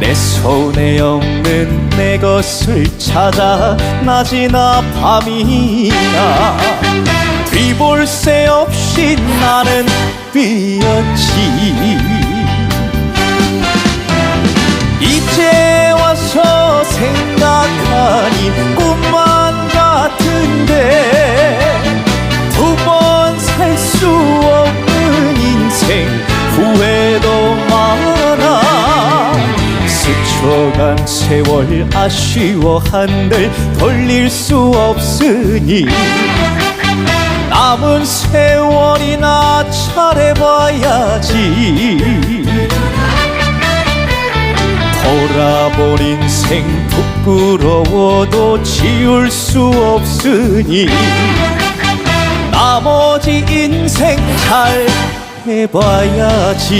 내 손에 없는 내 것을 찾아 낮이나 밤이나 뒤볼 새 없이 나는 뛰었지 스쳐간 세월 아쉬워 한들 돌릴 수 없으니. 남은 세월이나 잘해봐야지. 돌아볼 인생 부끄러워도 지울 수 없으니. 나머지 인생 잘 해봐야지